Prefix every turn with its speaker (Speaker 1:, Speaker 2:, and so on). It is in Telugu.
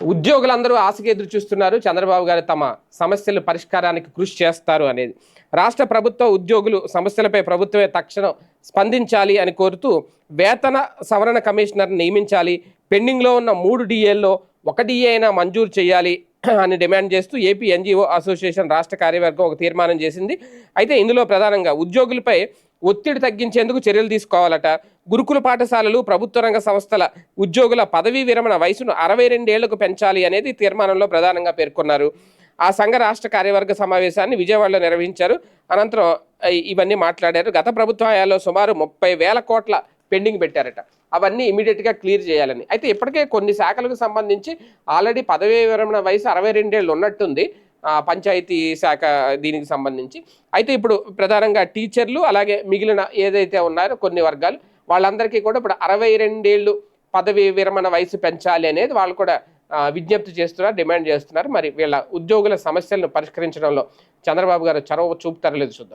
Speaker 1: ఉద్యోగులందరూ ఆశగా ఎదురు చూస్తున్నారు. చంద్రబాబు గారు తమ సమస్యల పరిష్కారానికి కృషి చేస్తారు అనేది. రాష్ట్ర ప్రభుత్వ ఉద్యోగులు సమస్యలపై ప్రభుత్వమే తక్షణం స్పందించాలి అని కోరుతూ వేతన సవరణ కమిషనర్ నియమించాలి. పెండింగ్లో ఉన్న మూడు డిఏల్లో ఒక డిఏ అయినా మంజూరు చేయాలి అని డిమాండ్ చేస్తూ ఏపీ ఎన్జిఓ అసోసియేషన్ రాష్ట్ర కార్యవర్గం ఒక తీర్మానం చేసింది. అయితే ఇందులో ప్రధానంగా ఉద్యోగులపై ఒత్తిడి తగ్గించేందుకు చర్యలు తీసుకోవాలట. గురుకుల పాఠశాలలు ప్రభుత్వ రంగ సంస్థల ఉద్యోగుల పదవీ విరమణ వయసును అరవై రెండేళ్ళకు పెంచాలి అనేది తీర్మానంలో ప్రధానంగా పేర్కొన్నారు. ఆ సంఘ రాష్ట్ర కార్యవర్గ సమావేశాన్ని విజయవాడలో నిర్వహించారు. అనంతరం ఇవన్నీ మాట్లాడారు. గత ప్రభుత్వ హయాంలో సుమారు ముప్పై వేల కోట్ల పెండింగ్ పెట్టారట. అవన్నీ ఇమీడియట్గా క్లియర్ చేయాలని. అయితే ఇప్పటికే కొన్ని శాఖలకు సంబంధించి ఆల్రెడీ పదవీ విరమణ వయసు అరవై రెండేళ్ళు ఉన్నట్టుంది. పంచాయతీ శాఖ దీనికి సంబంధించి. అయితే ఇప్పుడు ప్రధానంగా టీచర్లు అలాగే మిగిలిన ఏదైతే ఉన్నారో కొన్ని వర్గాలు వాళ్ళందరికీ కూడా ఇప్పుడు అరవై రెండేళ్ళు పదవి విరమణ వయసు పెంచాలి అనేది వాళ్ళు కూడా విజ్ఞప్తి చేస్తున్నారు డిమాండ్ చేస్తున్నారు. మరి వీళ్ళ ఉద్యోగుల సమస్యలను పరిష్కరించడంలో చంద్రబాబు గారు చొరవ చూపుతారో లేదు చూద్దాం.